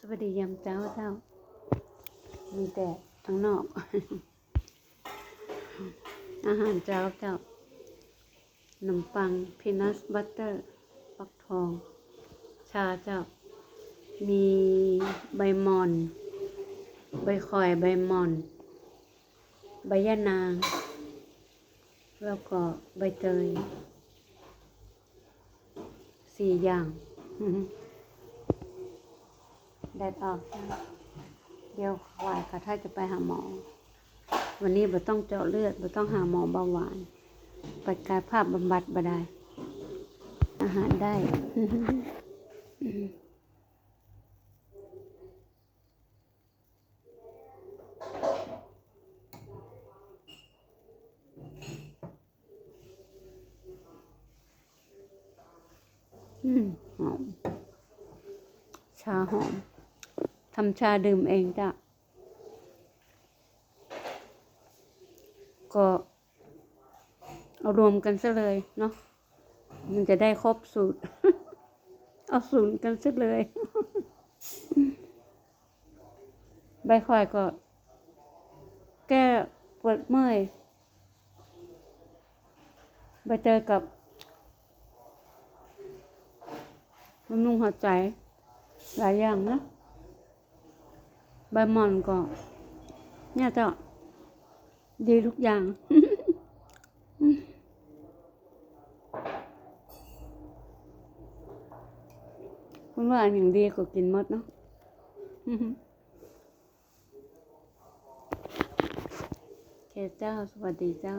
สวัสดียามเจ้าเจ้า มีแต่ทั้งนอก อาหารเจ้าเจ้าขนมปังพีนัทบัตเตอร์ฟักทอง ชาเจ้า มีใบมอน ใบข่อยใบมอน ใบยะนาง แล้วก็ใบเตยสี่อย่าง แดดออกจ้ะเดี๋ยววายค่ะถ้าจะไปหาหมอ วันนี้บ่ต้องเจาะเลือดบ่ต้องหาหมอเบาหวานไปกายภาพบำบัดบ่ได้ อาหารได้อืมหอมชาหอม ทำชาดื่มเองจ้ะ ก็เอารวมกันซะเลยเนาะ มันจะได้ครบสูตร เอาสูตรกันซะเลย ใบข่อยก็ แก้ปวดเมื่อยใบเตยกับบำรุงหัวใจหลายอย่างนะ ใบหมอนก็ เนี่ยเจ้าดีทุกอย่าง คุณว่าอันอย่างดีก็กินมดเนาะเคเจ้า สวัสดีเจ้า